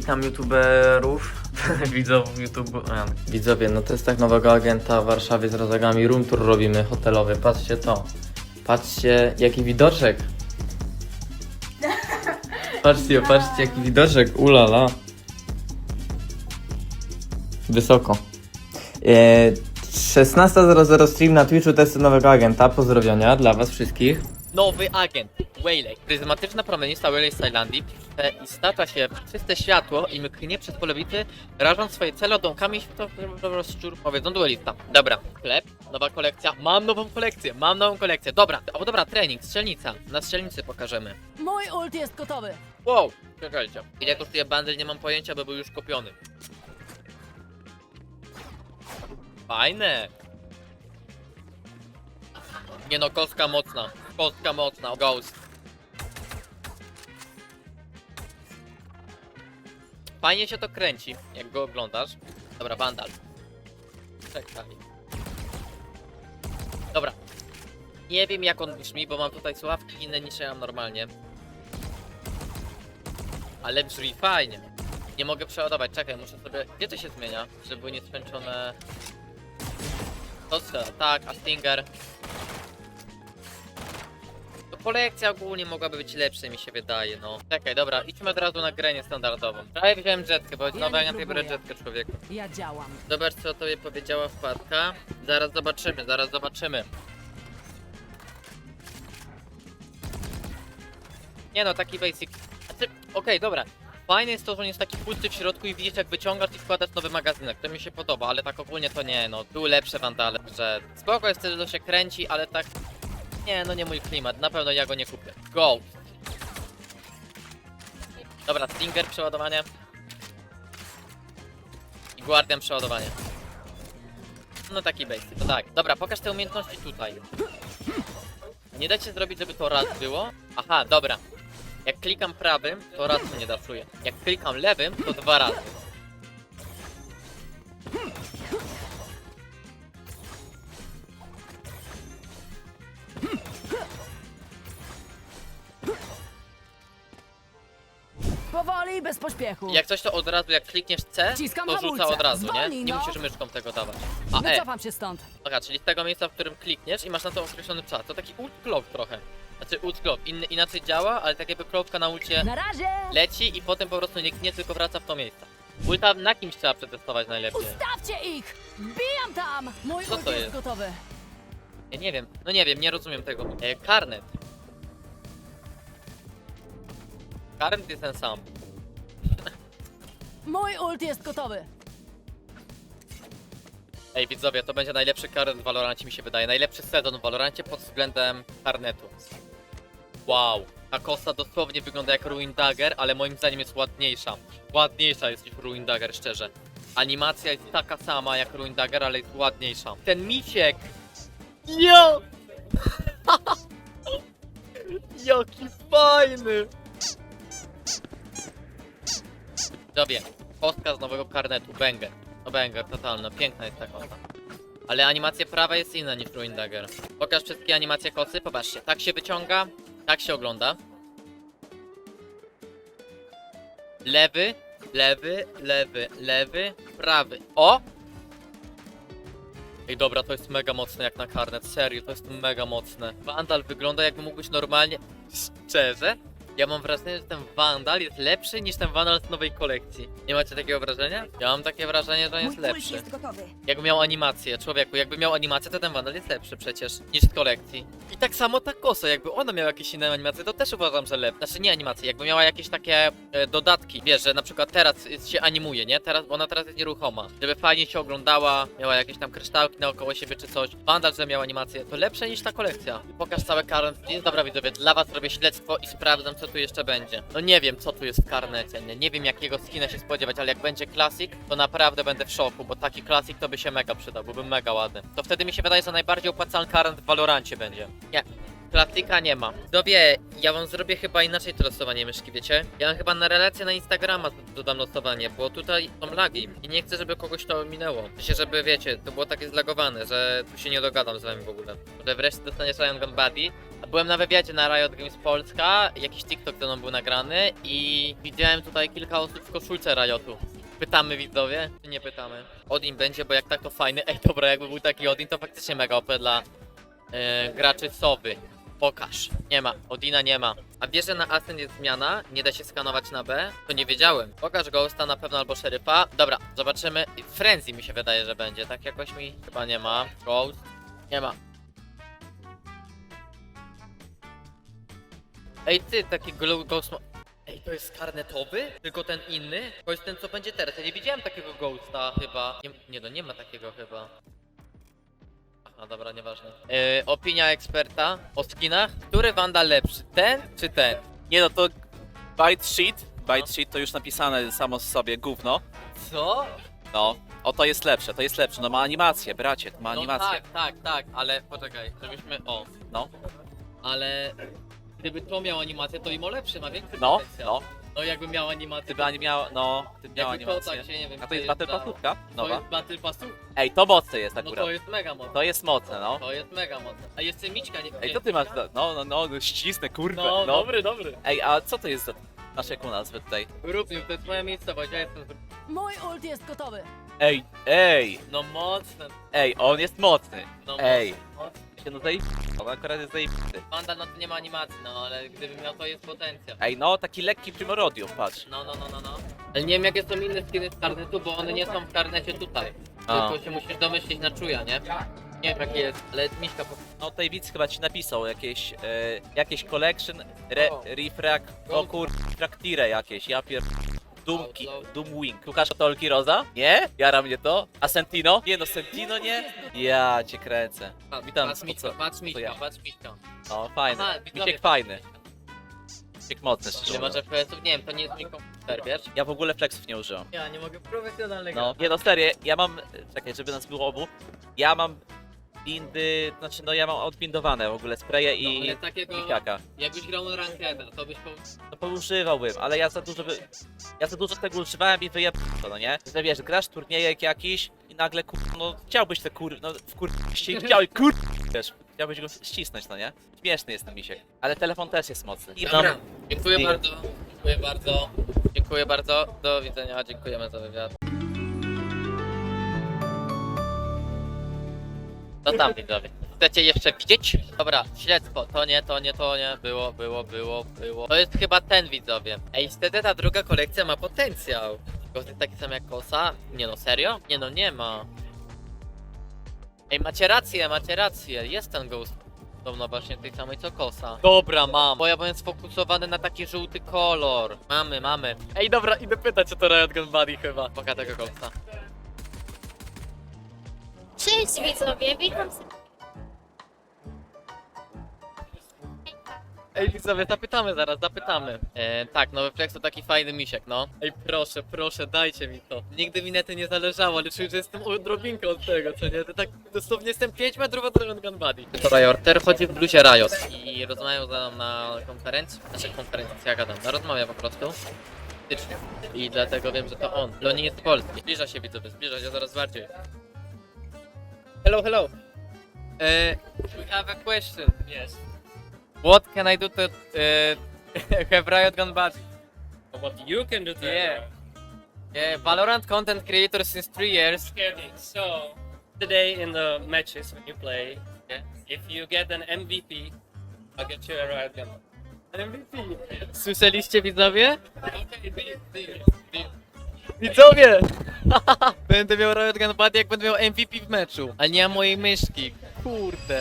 witam youtuberów, widzów YouTube. Widzowie, no testach nowego agenta w Warszawie z rozagami room tour robimy hotelowy. Patrzcie to. Patrzcie jaki widoczek. Patrzcie, patrzcie jaki widoczek. Ulala. Wysoko. E, 16.00 stream na Twitchu testy nowego agenta. Pozdrowienia dla was wszystkich. Nowy agent, Waylay. Pryzmatyczna promienista Waylay z Tajlandii pisze i stacza się w czyste światło i mknie przed polowity, rażąc swoje cele odłamkami szczur. Powiedzą duelista. Dobra, sklep, nowa kolekcja. Mam nową kolekcję, mam nową kolekcję. Dobra, o dobra, trening, strzelnica. Na strzelnicy pokażemy. Mój ult jest gotowy. Wow, czekajcie. Ile kosztuje bundle, nie mam pojęcia, bo był już kupiony. Fajne. Nie no, kostka mocna. Kostka mocna. Ghost. Fajnie się to kręci, jak go oglądasz. Dobra, bandal. Czekaj. Dobra. Nie wiem jak on brzmi, bo mam tutaj słuchawki inne niż ja mam normalnie. Ale brzmi fajnie. Nie mogę przeładować, czekaj, muszę sobie... Gdzie to się zmienia? Żeby były nieskończone... To strzela, tak, a Stinger... To kolekcja ogólnie mogłaby być lepsza, mi się wydaje, no. Czekaj, dobra, idźmy od razu na grę niestandardową. Prawie wziąłem jetkę, bo Ja nowa nie ja biorę jetkę, człowieku. Ja działam. Zobacz, co tobie powiedziała wpadka. Zaraz zobaczymy, zaraz zobaczymy. Nie no, taki basic. Znaczy, okej, dobra. Fajne jest to, że on jest taki pusty w środku i widzisz jak wyciągasz i wkładasz nowy magazynek. To mi się podoba, ale tak ogólnie to nie, no. Były lepsze wandale, że spoko jest że się kręci, ale tak... Nie, no nie mój klimat. Na pewno ja go nie kupię. Go! Dobra, Stinger przeładowanie. I Guardian przeładowanie. No taki basic, to tak. Dobra, pokaż te umiejętności tutaj. Nie da się zrobić, żeby to raz było? Aha, dobra. Jak klikam prawym, to raz mnie daszuje. Jak klikam lewym, to dwa razy. Powoli, bez pośpiechu. Jak coś to od razu, jak klikniesz C, Wciskam to rzuca hamulce. od razu, nie? Zwolnij, Nie no. musisz myszką tego dawać. A E, Wycofam się stąd. Aha, czyli z tego miejsca, w którym klikniesz i masz na to określony czas. To taki ult clock trochę. Znaczy ult clock, Inny, inaczej działa, ale tak jakby kropka na ulcie Na razie. leci i potem po prostu nie gnie, tylko wraca w to miejsce. Ulta na kimś trzeba przetestować najlepiej. Ustawcie ich! Bijam tam! Mój Co ult to jest, jest? gotowy. Ja nie wiem, no nie wiem, nie rozumiem tego. E, karnet. Karnet jest ten sam. Mój ult jest gotowy. Ej widzowie, to będzie najlepszy karnet w Valorancie mi się wydaje. Najlepszy sezon w Valorancie pod względem karnetu. Wow. Ta kosa dosłownie wygląda jak Ruin Dagger, ale moim zdaniem jest ładniejsza. Ładniejsza jest niż Ruin Dagger, szczerze. Animacja jest taka sama jak Ruin Dagger, ale jest ładniejsza. Ten misiek! Jo! Jaki fajny! Widzowie, kostka z nowego karnetu, banger. No banger, totalna, piękna jest ta kosa. Ale animacja prawa jest inna niż Ruin Dagger. Pokaż wszystkie animacje kosy, popatrzcie. Tak się wyciąga, tak się ogląda. Lewy, lewy, lewy, lewy, prawy. O! Ej dobra, to jest mega mocne jak na karnet, serio, to jest mega mocne. Vandal wygląda jakby mógł być normalnie... Szczerze? Ja mam wrażenie, że ten Vandal jest lepszy niż ten Vandal z nowej kolekcji. Nie macie takiego wrażenia? Ja mam takie wrażenie, że on jest Mój lepszy. jest gotowy. Jakby miał animację, człowieku, jakby miał animację, to ten Vandal jest lepszy przecież niż z kolekcji. I tak samo ta kosa, jakby ona miała jakieś inne animacje, to też uważam, że lepsze. Znaczy nie animacje, jakby miała jakieś takie e, dodatki, wiesz, że na przykład teraz jest, się animuje, nie? Teraz, bo ona teraz jest nieruchoma. Żeby fajnie się oglądała, miała jakieś tam kryształki naokoło siebie czy coś. Vandal, że miał animację, to lepsze niż ta kolekcja. Pokaż całe skin. Dobra widzowie, dla was robię śledztwo i sprawdzam co tu jeszcze będzie. No nie wiem co tu jest w karnecie, nie, nie wiem jakiego skina się spodziewać, ale jak będzie klasik, to naprawdę będę w szoku, bo taki klasik to by się mega przydał, byłby mega ładny. To wtedy mi się wydaje, że najbardziej opłacalny current w Valorancie będzie. Nie. Klasyka nie ma. Widzowie, ja wam zrobię chyba inaczej to losowanie myszki, wiecie? Ja mam chyba na relację na Instagrama dodam losowanie, bo tutaj są lagi i nie chcę, żeby kogoś to minęło. W sensie, żeby wiecie, to było takie zlagowane, że tu się nie dogadam z wami w ogóle. Że wreszcie dostaniesz Ryan Gun Buddy. Byłem na wywiadzie na Riot Games Polska, jakiś TikTok ze mną był nagrany i widziałem tutaj kilka osób w koszulce Riotu. Pytamy widzowie, czy nie pytamy? Odin będzie, bo jak tak to fajny. Ej, dobra, jakby był taki Odin, to faktycznie mega OP dla e, graczy Sowy. Pokaż. Nie ma. Odina nie ma. A wiesz, że na Ascent jest zmiana? Nie da się skanować na B? To nie wiedziałem. Pokaż Ghosta na pewno albo Szeryfa. Dobra, zobaczymy. Frenzy mi się wydaje, że będzie. Tak jakoś mi chyba nie ma. Ghost. Nie ma. Ej, ty, taki Ghost ma... Ej, to jest karnetowy? Tylko ten inny? To jest ten, co będzie teraz. Ja nie widziałem takiego Ghosta chyba. Nie, nie no, nie ma takiego chyba. Aha, dobra, nieważne. Yy, opinia eksperta o skinach. Który Wanda lepszy? Ten czy ten? Nie no, to Byte Sheet, Byte Sheet to już napisane samo z sobie gówno. Co? No, o to jest lepsze, to jest lepsze. No ma animację, bracie, to ma No animację. tak, tak, tak, ale poczekaj, żebyśmy... O. No. Ale... Gdyby to miał animację, to Imo lepszy, ma większy No, potencjał. no, No jakby miał animację, gdyby ani miał, no, gdyby miał jakby to animację. tak się, nie wiem... A to jest Battle. Passówka? To Nowa. jest Battle Passów? Ej, to mocne jest No akurat. to jest mega mocne. To jest mocne, no. To jest mega mocne. A jeszcze Mićka nie Ej, co ty masz za... No, no, no, no ścisnę, kurwa, No, no. dobry, dobry. Ej, a co to jest za... Masz jaką nazwę tutaj? Równie, to jest moja miejscowość, ja jestem... z- Mój ult jest gotowy. Ej, ej, No mocne, ej, on jest mocny. no Ej. mocne. Się no zajebisty, on akurat jest zajebisty. Wanda no to nie ma animacji, no ale gdyby miał to jest potencjał. Ej, no, taki lekki primorodium, patrz. No, no, no, no, no. Ale nie wiem jakie są inne skiny z karnetu, bo one nie są w karnecie tutaj. A. Tylko się musisz domyślić na czuja, nie? Nie wiem jakie jest, ale Miśka po... No tutaj widz chyba ci napisał jakieś, e, jakieś collection, re, O. refrag, o kur... traktire jakieś, ja pier... Dumki, O, o. Doomwing. Szukasz Tolki Roza? Nie? Jara mnie to? A Sentino? Nie no, Sentino nie? Ja cię kręcę. A, Witam, patrz co- Miśka, co- patrz co Miśka, ja? patrz Miśka. No, fajny. Aha, widzowie. Misiek fajny. Misiek mocny, szczerze Nie masz mówiąc. FPS-ów? Nie wiem, to nie jest mój komputer, wiesz? Ja w ogóle flexów nie użyłem. Ja nie mogę profesjonalnego. No, nie no, serio, ja mam, czekaj, żeby nas było obu, ja mam bindy, znaczy no ja mam odbindowane w ogóle spraye No, i ale takiego, pikiaka. jakbyś grał na rankeda, to byś po... No poużywałbym, ale ja za dużo, wy... ja za dużo tego używałem i wyjeb... to, no nie? Że wiesz, grasz turniejek jakiś i nagle kur... no chciałbyś te kur... no w kur... chciałbyś kur... wiesz, chciałbyś go ścisnąć, no nie? Śmieszny jest ten misiek, ale telefon też jest mocny. I Dobra, dziękuję I- bardzo, dziękuję bardzo, dziękuję bardzo, do widzenia, dziękujemy za wywiad. Co tam widzowie? Chcecie jeszcze widzieć? Dobra, śledztwo, to nie, to nie, to nie, było, było, było, było. To jest chyba ten widzowie. Ej, wtedy ta druga kolekcja ma potencjał. Tylko jest taki sam jak kosa? Nie no, serio? Nie no, nie ma. Ej, macie rację, macie rację, jest ten ghost. Podobno właśnie tej samej co kosa. Dobra, mam. Bo ja byłem sfokusowany na taki żółty kolor. Mamy, mamy. Ej, dobra, idę pytać, czy to Riot Gun Buddy chyba. Poka tego ghosta. Cześć widzowie, witam serdecznie. Ej, widzowie, zapytamy zaraz, zapytamy. E, tak, nowy flex to taki fajny misiek, no. Ej, proszę, proszę, dajcie mi to. Nigdy mi na tym nie zależało, ale czuję, że jestem odrobinkę od tego, co nie? To tak dosłownie jestem 5 metrów od Riot Gun Buddy. To Riorter chodzi w bluzie Riot i rozmawiał ze mną na konferencji, znaczy konferencji, ja gadam, na rozmowie po prostu. Styczniu. I dlatego wiem, że to on. Loni jest Polski. Zbliża się widzowie, zbliża się coraz bardziej. Hello, hello. Uh, we have a question. Yes. What can I do to uh, have Riot Gun Buddy? What you can do to Yeah. Yeah, Valorant content creator since three years. Okay, so today in the matches when you play, Yeah. if you get an MVP, I'll get you a riot gun. MVP. Słyszeliście widzowie? Okay, deal, deal, deal. Widzowie! będę miał Riot Gun jak będę miał MVP w meczu. Ale nie mojej myszki. Kurde.